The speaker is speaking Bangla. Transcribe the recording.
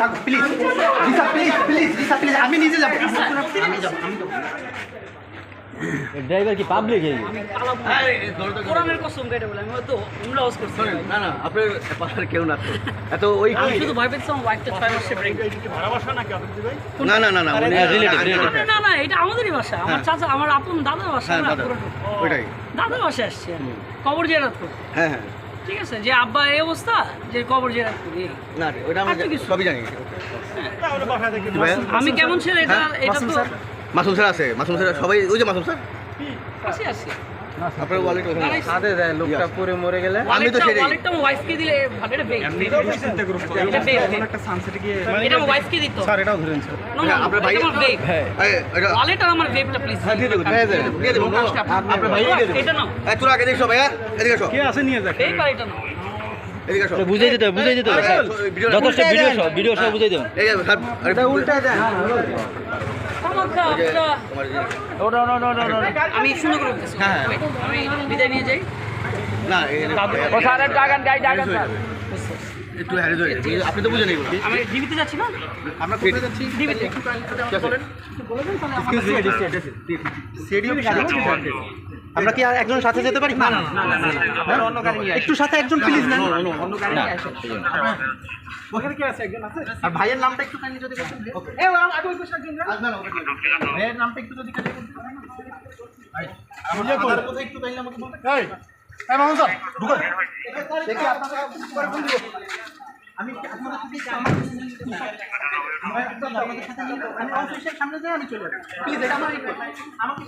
থাকো প্লিজ প্লিজ প্লিজ প্লিজ আমি নিজে যাব। আমি যাব আমি যাব ড্রাইভার কি পাবলিক এই? কোরআনের কসম কেটে বলে আমি হয়তো উমরা হাউস করছি। না না আপনার পাশার কেউ না এত ওই আমি শুধু ভয় ওয়াইফটা মাসে না না না না হ্যাঁ। না না এটা আমাদেরই বাসা আমার চাচা আমার আপন দাদার বাসা হ্যাঁ দাদা বাসায় আসছি আমি। কবর করি হ্যাঁ হ্যাঁ। ঠিক আছে? যে আব্বা এই অবস্থা যে কবর জেরা করি না না ওটা আমি। সবই জানি। আমি কেমন ছেলে? এটা হ্যাঁ, এটা তো মাসুম স্যার আছে মাসুম স্যার সবাই ওই যে মাসুম স্যার। আছে আসি আপনার ওয়ালেট ওখানে সাথে দেয় লোকটা পরে মরে গেলে। আমি তো সেটাই ওয়ালেটটা আমার ওয়াইফকে দিলে এটা বেগ এটা বেগ এটা আমার দিত। স্যার এটাও ধরেন স্যার না আপনার ভাই- এটা আমার বেগ এটা- ওয়ালেট আর আমার বেগটা প্লিজ হ্যাঁ, দিয়ে দেবো, দিয়ে দেবো, আপনার ভাই এটা নাও। এই, তোরা আগে দেখছ ভাইয়া। এদিকে আসো। বেগ আর এটা নাও। এদিকে আসো বুঝাই দিতে বুঝাই দিতে যথেষ্ট ভিডিও সব ভিডিও সব বুঝাই দেবেন উল্টায় দেন। আমি সুন্দর করে হ্যাঁ, আমি বিদায় নিয়ে যাই। না, ডাগান গাই স্যার। একটু হ্যারি ধরে, আপনি তো বুঝেন এগুলো। আমি ডিবিতে যাচ্ছি না? আমরা কোথায় যাচ্ছি? ডিবিতে আমরা কি আর একজন সাথে যেতে পারি না একটু সাথে একজন প্লিজ না আর ভাইয়ের নামটা একটু কাইন্ডলি যদি বলতেন এ আগে ওই পাশে একজন ভাইয়ের নামটা একটু যদি কাইন্ডলি বলতেন আমার কোথায় একটু কাইন্ডলি আমাকে বলতেন দেখি আপনারা পরে ফোন দিব। আমি আপনারা যদি আমাদের সাথে আমি অফিসের সামনে যাই আমি চলে যাব প্লিজ এটা আমার আমাকে